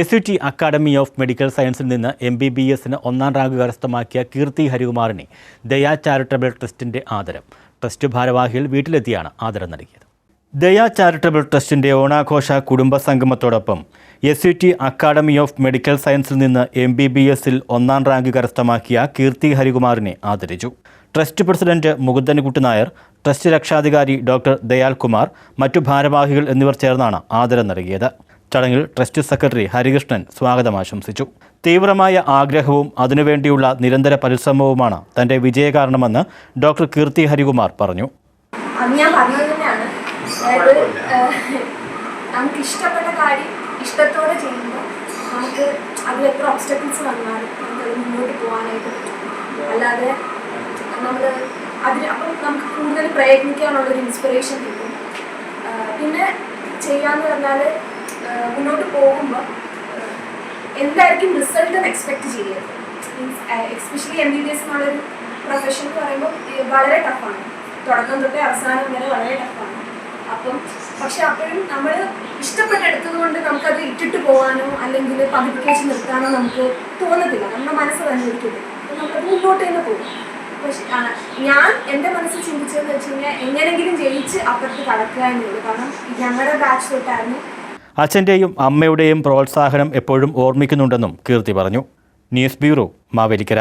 S U T academy of medical സയൻസിൽ നിന്ന് M B B എസിന് ഒന്നാം റാങ്ക് കരസ്ഥമാക്കിയ കീർത്തി ഹരികുമാറിനെ ദയാ ചാരിറ്റബിൾ ട്രസ്റ്റിന്റെ ആദരം. ട്രസ്റ്റ് ഭാരവാഹികൾ വീട്ടിലെത്തിയാണ് ആദരം നൽകിയത്. ദയാ ചാരിറ്റബിൾ ട്രസ്റ്റിന്റെ ഓണാഘോഷ കുടുംബ സംഗമത്തോടൊപ്പം S U T academy of medical സയൻസിൽ നിന്ന് എം ബി ബി എസിൽ ഒന്നാം റാങ്ക് കരസ്ഥമാക്കിയ കീർത്തി ഹരികുമാറിനെ ആദരിച്ചു. Trust president Mukundankutty Nair trust രക്ഷാധികാരി ഡോക്ടർ ദയാൽ കുമാർ മറ്റു ഭാരവാഹികൾ എന്നിവർ ചേർന്നാണ് ആദരം നൽകിയത്. ചടങ്ങിൽ ട്രസ്റ്റ് സെക്രട്ടറി ഹരികൃഷ്ണൻ സ്വാഗതം ആശംസിച്ചു തീവ്രമായ ആഗ്രഹവും അതിനുവേണ്ടിയുള്ള നിരന്തര പരിശ്രമവുമാണ് തന്റെ വിജയകാരണമെന്ന് ഡോക്ടർ കീർത്തി ഹരികുമാർ പറഞ്ഞു. ഞാൻ പറഞ്ഞത് തന്നെയാണ്. നമുക്ക് ഇഷ്ടപ്പെട്ട കാര്യം ഇഷ്ടത്തോടെ ചെയ്യുമ്പോൾ നമുക്ക് അതിൽ എത്ര ഓബ്സ്റ്റക്കിൾസ് വന്നാലും നമുക്കത് മുന്നോട്ട് പോകാനായിട്ട് പറ്റും. അല്ലാതെ നമ്മൾ അതിന് അപ്പം നമുക്ക് കൂടുതൽ പ്രയത്നിക്കാനുള്ളൊരു ഇൻസ്പിറേഷൻ കിട്ടും. പിന്നെ ചെയ്യാന്ന് പറഞ്ഞാൽ മുന്നോട്ട് പോകുമ്പോൾ എന്തായിരിക്കും റിസൾട്ട് എക്സ്പെക്ട് ചെയ്യരുത് means especially M B B S എന്നുള്ളൊരു പ്രൊഫഷൻ എന്ന് പറയുമ്പോൾ വളരെ ടഫാണ് തുടക്കം തൊട്ടേ അവസാനം വരെ വളരെ ടഫാണ് അപ്പം പക്ഷെ അപ്പോഴും നമ്മൾ ഇഷ്ടപ്പെട്ടെടുത്തത് കൊണ്ട് നമുക്കത് ഇട്ടിട്ട് പോകാനോ അല്ലെങ്കിൽ പകുതിക്ക് വെച്ച് നിർത്താനോ നമുക്ക് തോന്നത്തില്ല. നമ്മുടെ മനസ്സ് തന്നെ ഒരിക്കലും. അപ്പം നമ്മളത് മുന്നോട്ട് തന്നെ പോകും. പക്ഷെ ഞാൻ എന്റെ മനസ്സിൽ ചിന്തിച്ചതെന്ന് വെച്ച് കഴിഞ്ഞാൽ എങ്ങനെങ്കിലും ജയിച്ച് അപ്പുറത്ത് കടക്കുക എന്നുള്ളൂ കാരണം ഞങ്ങളുടെ ബാച്ച് തൊട്ടായിരുന്നു അച്ഛന്റെയും അമ്മയുടെയും പ്രോത്സാഹനം എപ്പോഴും ഓർമ്മിക്കുന്നുണ്ടെന്നും കീർത്തി പറഞ്ഞു. News bureau Mavelikkara.